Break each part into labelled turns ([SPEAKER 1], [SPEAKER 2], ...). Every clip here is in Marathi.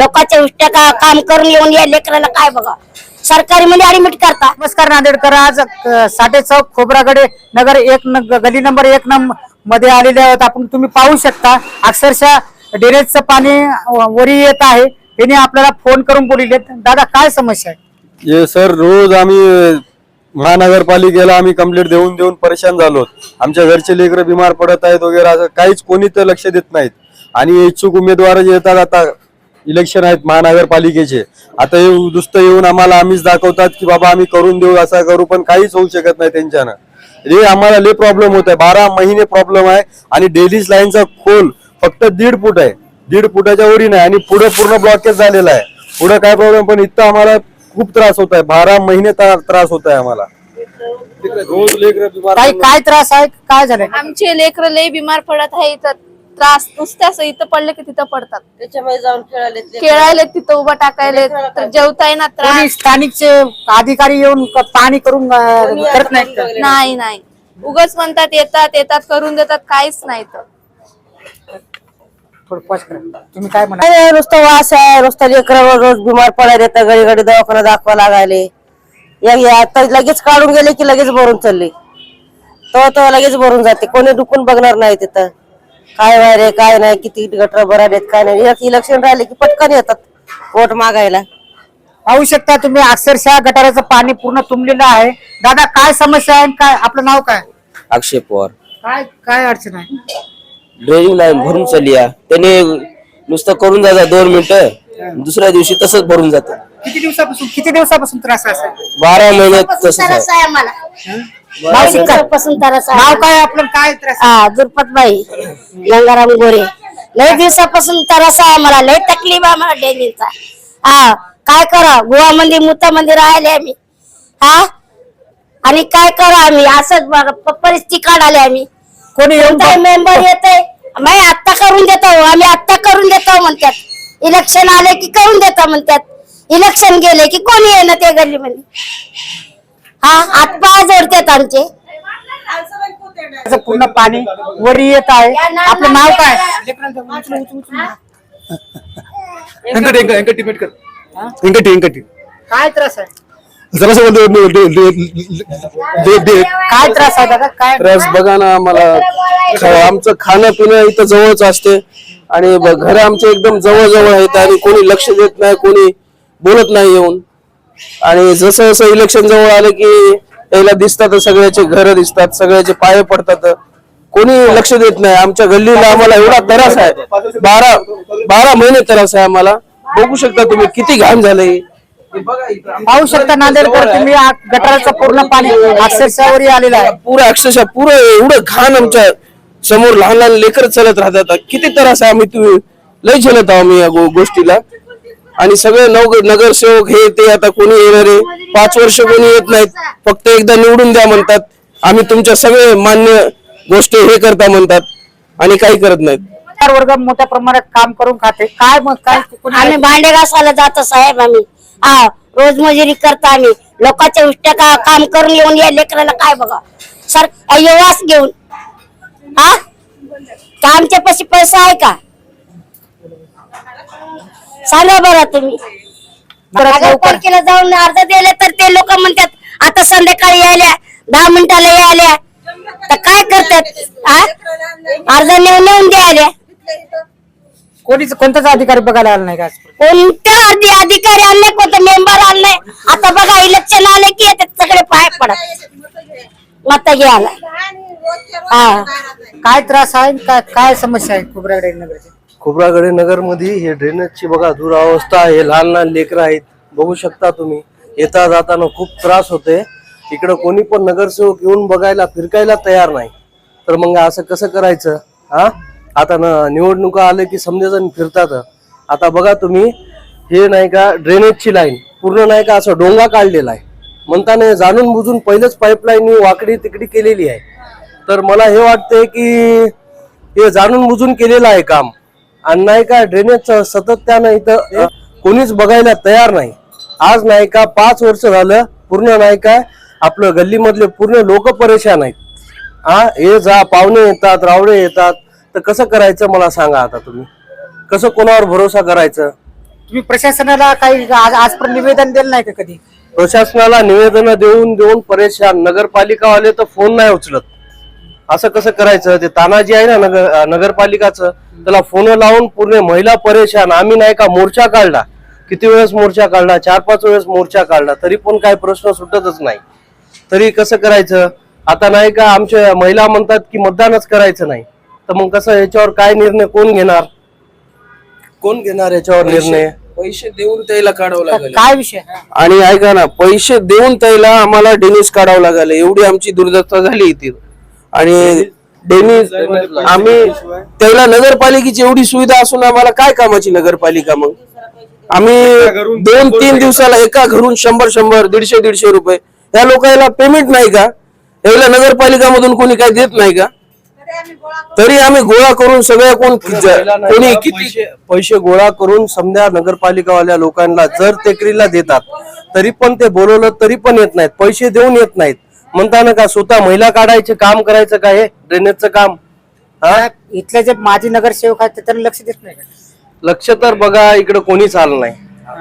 [SPEAKER 1] लोकांच्या उष्ट्या का काम करून येऊन या लेकराला काय बघा? सरकारी मध्ये ऍडमिट करता.
[SPEAKER 2] नमस्कार नांदेडकर आज साठे चौक खोबरागडे नगर एक न- गली नंबर एक नंबरमध्ये आलेले आहोत. आपण तुम्ही पाहू शकता अक्षरशः ड्रेनेजचं पाणी वरी येत आहे. त्याने आपल्याला फोन करून बोलले दादा काय समस्या आहे?
[SPEAKER 3] ये सर रोज आम्ही महानगरपालिकेला आम्ही कंप्लेंट देऊन देऊन परेशान झालो आमच्या घरचे लेकरं बिमार पडत आहेत वगैरे असं काहीच कोणी तर लक्ष देत नाहीत. आणि इच्छुक उमेदवार जे येतात आता इलेक्शन आहेत महानगरपालिकेचे. आता हे नुसतं येऊन आम्हाला आम्हीच दाखवतात की बाबा आम्ही करून देऊ असं करू पण काहीच होऊ शकत नाही त्यांच्यानं. हे आम्हाला लय प्रॉब्लेम होत आहे बारा महिने प्रॉब्लेम आहे आणि डेलीज लाईनचा खोल फक्त दीड फूट आहे. दीड फुटाच्या वरी नाही आणि पुढे पूर्ण ब्लॉकेज झालेला आहे. पुढे काय प्रॉब्लेम पण इथं आम्हाला खूप त्रास होत आहे. बारा महिने त्रास होत आहे आम्हाला. रोज लेकरं बिमार
[SPEAKER 2] काय काय त्रास आहे? काय झालंय?
[SPEAKER 4] आमचे लेकर लय बिमार पडत आहे इथं त्रास नुसते असं इथं पडले की तिथं पडतात.
[SPEAKER 5] त्याच्यामध्ये जाऊन खेळाले
[SPEAKER 4] खेळायला तिथं उभं टाकायला तर जेवताय ना
[SPEAKER 2] कोणी
[SPEAKER 4] त्रास
[SPEAKER 2] स्थानिकचे अधिकारी येऊन क- पाणी करून अ, करत नाहीत का?
[SPEAKER 4] नाही नाही. उगाच म्हणतात येतात येतात करून देतात काहीच नाही तर.
[SPEAKER 2] थोडं pause करा. तुम्ही काय म्हणा
[SPEAKER 5] नाही नुसतं वास आहे नुसतं लेकरं रोज बिमार पडायला येतं घडी घडी दवाखाना दाखवा लागायले. या- या आता लगेच काढून गेले की लगेच भरून चालले. तो तो लगेच भरून जाते. कोणी डुकून बघणार नाही तिथं. काय व्हाय रे काय नाही किती गटर भरायलेत काय नाही. एक इलेक्शन राहिले की पटकन येतात वोट मागायला.
[SPEAKER 2] पाहू शकता तुम्ही अक्षरशः गटाराचं पाणी पूर्ण तुंबलेलं आहे. दादा काय समस्या आहे काय आपलं नाव काय?
[SPEAKER 6] अक्षय पवार.
[SPEAKER 2] काय काय अडचण आहे?
[SPEAKER 6] ड्रेनिंग लाईन भरून चालली आहे. त्याने नुसतं करून जातात दोन मिनिटं दुसऱ्या दिवशी तसंच भरून जातं.
[SPEAKER 2] किती दिवसापासून किती दिवसापासून त्रास आहे?
[SPEAKER 6] बारा महिन्यात तसंच आहे.
[SPEAKER 1] त्रास आहे आम्हाला.
[SPEAKER 2] नाव शिका.
[SPEAKER 1] पासून आहे.
[SPEAKER 2] नाव काय आपलं? काय त्रास आहे?
[SPEAKER 1] हा दुर्पतबाई गंगाराम गोरे. लय दिवसापासून त्रास आहे आम्हाला. लय तकलीफ आहे डेंगीचा. हा काय करा? गुहामध्ये मुतामध्ये राहिले आम्ही. हा आणि काय करा आम्ही? असंच परिस्थिती काढाले आम्ही.
[SPEAKER 2] कोणी येऊन
[SPEAKER 1] कोणताही मेंबर येते मी आत्ता करून देतो. आम्ही आत्ता करून देतो म्हणतात. इलेक्शन आले की करून देतो म्हणतात. इलेक्शन गेले की कोणी येणं ते गल्लीमध्ये? हा हातपाय जोडतात आमचे.
[SPEAKER 2] पूर्ण पाणी वरी येत आहे. आपलं नाव काय?
[SPEAKER 7] इंकटी इंक- इंकटी पेट कर. इंकटी इंकटी
[SPEAKER 2] काय त्रास आहे?
[SPEAKER 7] दे-
[SPEAKER 2] काय त्रास आहे दादा? काय?
[SPEAKER 3] त्रास बघा ना आम्हाला. ख- आमचं खाणं पिणं इथं जवळच असते. आणि घर आमचे एकदम जवळ जवळ आहेत आणि कोणी लक्ष देत नाही कोणी बोलत नाही येऊन. आणि जसं जसं इलेक्शन जवळ आलं की याला दिसतात सगळ्याचे घर दिसतात सगळ्याचे पाय पडतात. कोणी लक्ष देत नाही. आमच्या गल्लीला आम्हाला एवढा त्रास आहे. बारा बारा महिने त्रास आहे आम्हाला. बघू शकता तुम्ही किती घाण झालंय.
[SPEAKER 2] पाहू शकता नांदेडकर तुम्ही आ- गटाराचं पूर्ण पाणी अक्षरशः वरी आलेलं आहे.
[SPEAKER 3] पुरं अक्षरशः पुरं एवढं घाण आमच्यासमोर लहान लहान लेकर चालत राहतात. किती त्रास आहे आम्ही तुम्ही लय झेलत आहोत आम्ही या गो- गोष्टीला. आणि सगळे नव नगरसेवक हे ते आता कोणी येणारे पाच वर्ष कोणी येत नाहीत. फक्त एकदा निवडून द्या म्हणतात. आम्ही तुमच्या सगळे मान्य गोष्टी हे करता म्हणतात. आणि काही करत नाहीत.
[SPEAKER 2] चार वर्ग मोठ्या प्रमाणात काम करून खाते. काय मग? काय कोणी
[SPEAKER 1] आम्ही भांडे घासायला जातो साहेब आम्ही. हा रोज मजुरी करतो आम्ही. लोकांच्या उष्ट्या का काम करून येऊन या लेकराला काय बघा? सर येवास घेऊन. हा? का आमच्या पाशी पैसा आहे का? सांगा बरं तुम्ही. नगरपालिकेला जाऊन अर्ज दिले तर ते लोक म्हणतात आता संध्याकाळी यायल्या दहा मिनिटाला यायल्या. तर काय करतात? अर्ज नेऊन नेऊन द्यायला
[SPEAKER 2] कोणीच कोणताच अधिकारी बघायला आला नाही का आजपर्यंत?
[SPEAKER 1] कोणत्या आधी अधिकारी आणले कोणतं मेंबर आणले आता बघा इलेक्शन आले की येतात सगळे पाय पडत. मत घ्यायला हा.
[SPEAKER 2] काय त्रास आहे काय काय समस्या आहे खोबरागडे नगरची?
[SPEAKER 8] खोबरागडे नगरमध्ये हे ड्रेनेजची बघा दुरावस्था हे लहान लहान लेकरं आहेत. बघू शकता तुम्ही. येता जाताना खूप त्रास होते इकडं कोणी पण नगरसेवक येऊन बघायला फिरकायला तयार नाही. तर मग असं कसं करायचं? हा? आता न निवडणुका आले की समजेजण फिरतात. आता बघा तुम्ही हे नाही का ड्रेनेजची लाईन पूर्ण नाही का असं डोंगा काढलेला आहे. म्हणताना जाणून बुजून पहिलेच पाईपलाईन वाकडी तिकडी केलेली आहे. तर मला हे वाटतंय की हे जाणून बुजून केलेलं आहे काम. आणि नाही का ड्रेनेज सतत त्यानं इथं कोणीच बघायला तयार नाही. आज नाही का पाच वर्ष झालं पूर्ण नाही का आपलं गल्लीमधले पूर्ण लोक परेशान आहेत. हा हे जा पाहुणे येतात रावडे येतात तर कसं करायचं मला सांगा आता तुम्ही? कसं कोणावर भरोसा करायचं?
[SPEAKER 2] तुम्ही प्रशासनाला काही आज आजपर्यंत निवेदन दिलं नाही का कधी?
[SPEAKER 8] प्रशासनाला निवेदन देऊन देऊन परेशान नगरपालिकावाले तर फोन नाही उचलत. असं कसं करायचं? ते तानाजी आहे ना नगर नगरपालिकाचं त्याला फोन लावून पूर्ण महिला परेशान आम्ही नाही का मोर्चा काढला? किती वेळेस मोर्चा काढला? चार पाच वेळेस मोर्चा काढला तरी पण काय प्रश्न सुटतच नाही. तरी कसं करायचं? आता नाही का आमच्या महिला म्हणतात की मतदानच करायचं नाही. तर मग कसं याच्यावर काय निर्णय कोण घेणार? कोण घेणार याच्यावर निर्णय?
[SPEAKER 6] पैसे देऊन त्याला काढावं लागेल.
[SPEAKER 2] काय विषय?
[SPEAKER 6] आणि ऐका ना पैसे देऊन त्याला आम्हाला डेनिस काढावं लागलं. एवढी आमची दुर्दशा झाली इथे. आणि डेनिस आम्ही त्याला नगरपालिकेची एवढी सुविधा असून आम्हाला काय कामाची नगरपालिका मग? आम्ही दोन तीन दिवसाला एका घरून शंभर शंभर दीडशे दीडशे रुपये. या लोकांना पेमेंट नाही का? याला नगरपालिका मधून कोणी काही देत नाही का? तरी आम्ही गोळा करून सगळ्या कोण कोणी किती
[SPEAKER 8] पैसे गोळा करून समजा नगरपालिकावाल्या लोकांना जर तेकरीला देतात तरी पण ते बोलवलं तरी पण येत नाहीत. पैसे देऊन येत नाहीत. म्हणताना का स्वतः महिला काढायचे काम करायचं काय हे? ड्रेनेजचं काम? हा?
[SPEAKER 2] इथले जे माजी नगरसेवक आहेत ते त्यांना लक्ष देत नाही का?
[SPEAKER 8] लक्ष तर बघा इकडे कोणीच आलं नाही.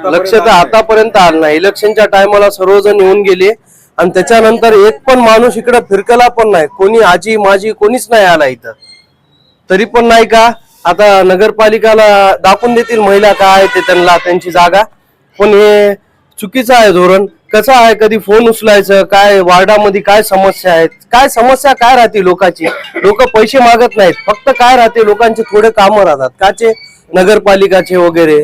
[SPEAKER 8] लक्ष तर आतापर्यंत आलं नाही. इलेक्शनच्या टायमाला सर्वजण येऊन गेले. आणि त्याच्यानंतर एक पण माणूस इकडे फिरकला पण नाही. कोणी आजी माझी कोणीच नाही आला इथं. तरी पण नाही का? आता नगरपालिकाला दाखवून देतील महिला काय ते त्यांना त्यांची जागा. पण हे चुकीचं आहे धोरण. कसं आहे कधी फोन उचलायचं काय वार्डामध्ये काय समस्या आहेत? काय समस्या काय राहते लोकांची? लोक पैसे मागत नाहीत. फक्त काय राहते लोकांचे थोडे कामं राहतात. काचे? नगरपालिकाचे वगैरे.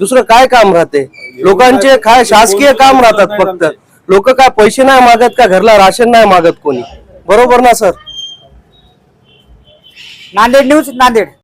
[SPEAKER 8] दुसरं काय काम राहते? लोकांचे काय शासकीय काम राहतात फक्त. लोक काय पैसे नाही मागत का? घरला राशन नाही मागत कोणी? बरोबर ना सर?
[SPEAKER 2] नांदेड न्यूज नांदेड.